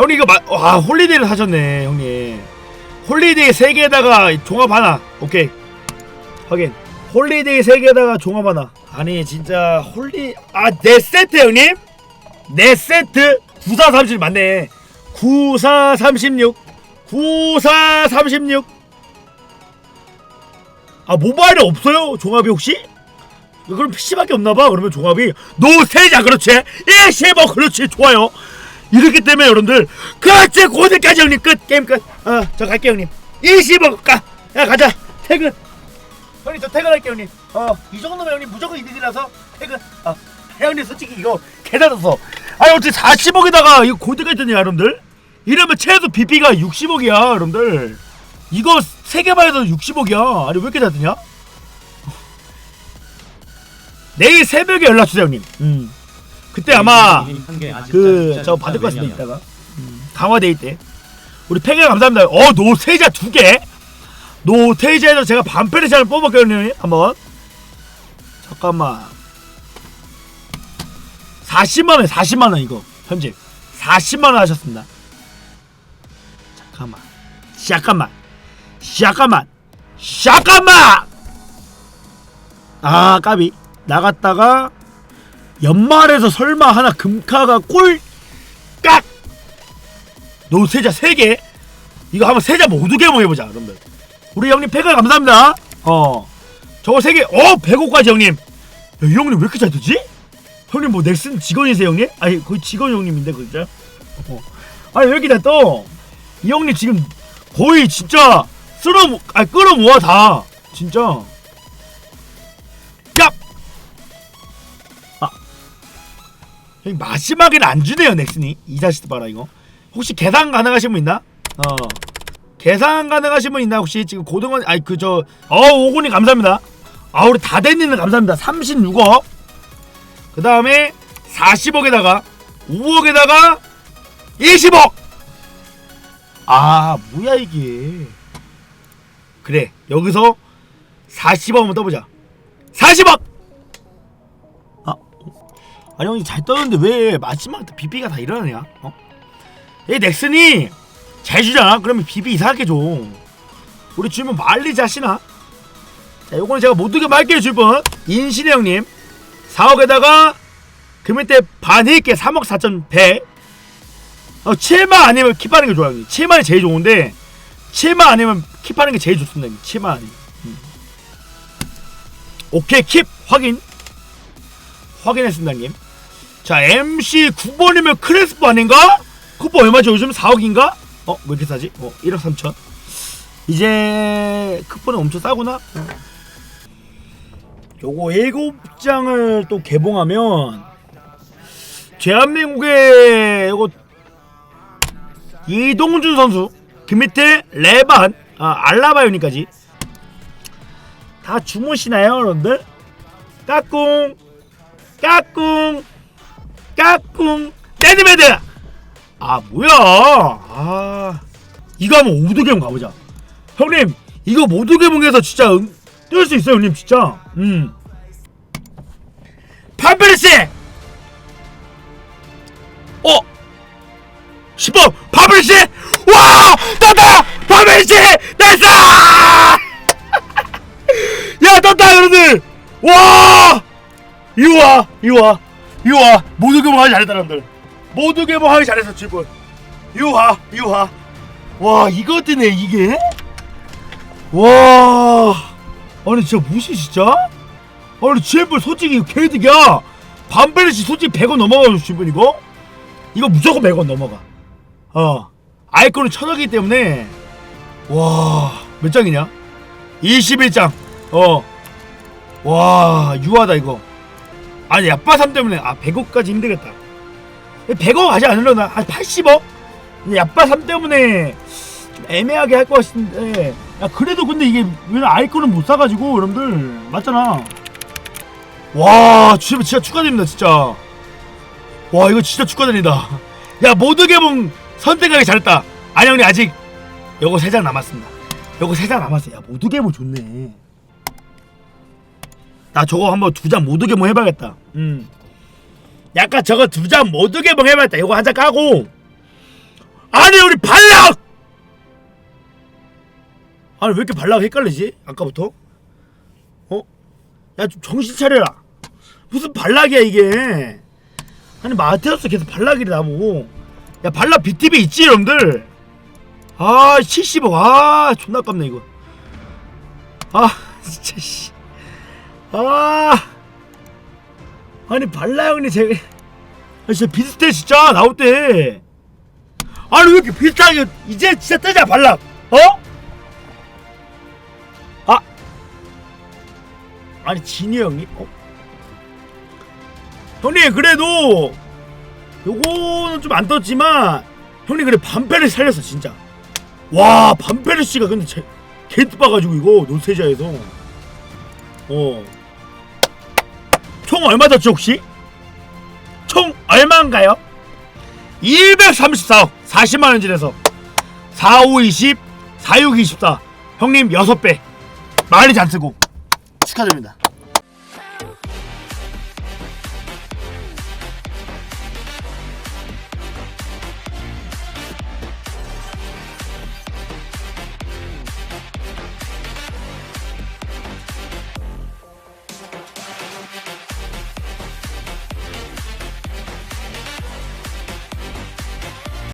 형님 이거 마, 와 홀리데이를 사셨네 형님. 홀리데이 3개에다가 종합 하나. 오케이. 확인. 홀리데이 3개에다가 종합 하나. 아니 진짜 홀리 아 네 세트 형님? 네 세트? 9437 맞네. 9436 9436 아 모바일에 없어요? 종합이 혹시? 그럼 PC밖에 없나봐 그러면 종합이. 노세자 그렇지? 115 그렇지 좋아요 이렇기 때문에 여러분들 그렇지 고대까지 형님. 끝. 게임 끝 어저 갈게요 형님. 25 가. 야 가자. 퇴근. 형님 저 퇴근할게요 형님. 어이 정도면 형님 무조건 이득이라서 퇴근. 아 형님 솔직히 이거 개다졌어 아니 어떻게 40억에다가 이거 고대까지 뜨냐 여러분들? 이러면 최소 BP가 60억이야 여러분들. 이거 세 개만 해도 60억이야. 아니 왜 이렇게 잘 뜨냐? 내일 새벽에 연락 주세요 형님. 음 그때 아마 그 저 받을 것 같습니다 이따가. 음, 강화데이 때. 우리 팽이 감사합니다. 어 노세자 두 개? 노세자에서 제가 반페르시아를 뽑았거든요 한번. 잠깐만. 40만 원 40만 원 이거 현재 40만 원 하셨습니다. 잠깐만. 잠깐만. 잠깐만. 잠깐만! 아 까비. 나갔다가 연말에서 설마 하나 금카가 꼴깍 노세자 3개 이거 한번 세자 모두 개봉해보자 여러분들 우리 형님 팩을 감사합니다 어 저거 3개 어 100호까지 형님 야, 이 형님 왜 이렇게 잘 뜨지? 형님 뭐 넥슨 직원이세요 형님? 아니 거의 직원 형님인데 그죠? 어. 아니 왜 이렇게 잘 떠? 이 형님 지금 거의 진짜 쓸어 모- 아니 끌어 모아 다 진짜 마지막에는 안 주네요 넥슨이. 이 자식 봐라 이거. 혹시 계산 가능하신 분 있나? 어. 계산 가능하신 분 있나 혹시? 지금 고등원 아니 그저 어 오군이 감사합니다. 아 우리 다대니는 감사합니다. 36억. 그 다음에 40억에다가 5억에다가 20억. 아 뭐야 이게. 그래 여기서 40억 한번 떠보자. 40억! 아 아니 형이 잘 떠는데 왜 마지막 때 비비가 다 일어나냐? 어? 이 넥슨이 잘 주잖아. 그러면 비비 이상하게 줘. 우리 주문 말리지 하시나? 자, 요거는 제가 못 두게 말게요, 주분. 인신이 형님. 4억에다가 금일 때 반일게 3억 4천 100. 어, 7만 아니면 킵하는 게 좋아요. 형님. 7만이 제일 좋은데 7만 아니면 킵하는 게 제일 좋습니다. 형님. 7만 아니면. 음. 오케이, 킵 확인. 확인했습니다, 형님. 자, MC 9번이면 크레스포 아닌가? 쿠퍼 얼마죠? 요즘 4억인가? 어, 왜 이렇게 싸지? 어, 1억 3천. 이제 쿠퍼는 엄청 싸구나? 어. 요거 7장을 또 개봉하면 대한민국의 요거 이동준 선수 그 밑에 레반 아, 알라바요니까지 다 주무시나요 여러분들? 까꿍 까꿍 까꿍. 데드메드. 아 뭐야? 아 이거 한번 오드게임 가보자. 형님 이거 모드게임에서 진짜 응, 뜰수 있어요 형님 진짜. 음. 판베르시! 어? 10번! 판베르시! 와! 떴다! 판베르시! 나이스! 야 떴다 여러분들! 와! 이와 이와 이와 모두 개봉하기 잘했다 여러분들. 모두 개봉하기 잘했어 질문 유하 유하 와 이거 뜨네 이게? 와. 아니 진짜 무시 진짜? 아니 질문 솔직히 개득이야. 반벨리시 솔직히 100원 넘어가요 질문 이거? 이거 무조건 100원 넘어가. 어. 아이콘은 천억이기 때문에. 와 몇 장이냐? 21장. 어와 유하다 이거 아니 야빠삼 때문에 아 100억까지 힘들겠다. 100억 하지 않으려나? 한 80억? 근데 야빠삼 때문에 좀 애매하게 할 것 같은데. 야 그래도 근데 이게 왜 아이콘을 못 사가지고 여러분들. 맞잖아. 와 진짜, 진짜 축하드립니다 진짜. 와 이거 진짜 축하드립니다. 야 모두 개봉 선택하기 잘했다. 형님 아직 요거 3장 남았습니다. 요거 3장 남았어요. 야 모두 개봉 좋네 나 저거 한번 두장 모두 개봉 해봐야겠다. 음. 약간 저거 두장 모두 개봉 해봐야겠다. 이거 한장 까고. 아니 우리 발락! 아니 왜 이렇게 발락 헷갈리지? 아까부터? 어? 야 좀 정신 차려라. 무슨 발락이야 이게? 아니 마테우스 계속 발락이래 나보고. 야 발락 BTV 있지 여러분들? 아 70억 아 존나 아깝네 이거. 아 진짜 씨 아! 아니 발라 형님 제가 아 진짜 비슷해 진짜. 나올 때? 아니 왜 이렇게 비슷하게 이제 진짜 뜨자 발락 어? 아! 아니 진이 형님? 어? 형님 그래도 요거는 좀 안 떴지만 형님 그래 반페르 살렸어 진짜. 와 반페르 씨가 근데 제, 게이트 봐가지고 이거 노세자에서. 어. 총 얼마 졌죠 혹시? 총 얼마인가요? 234억 40만원 질에서 4, 5, 20 4, 6, 24 형님 6배 말이 잘 쓰고 축하드립니다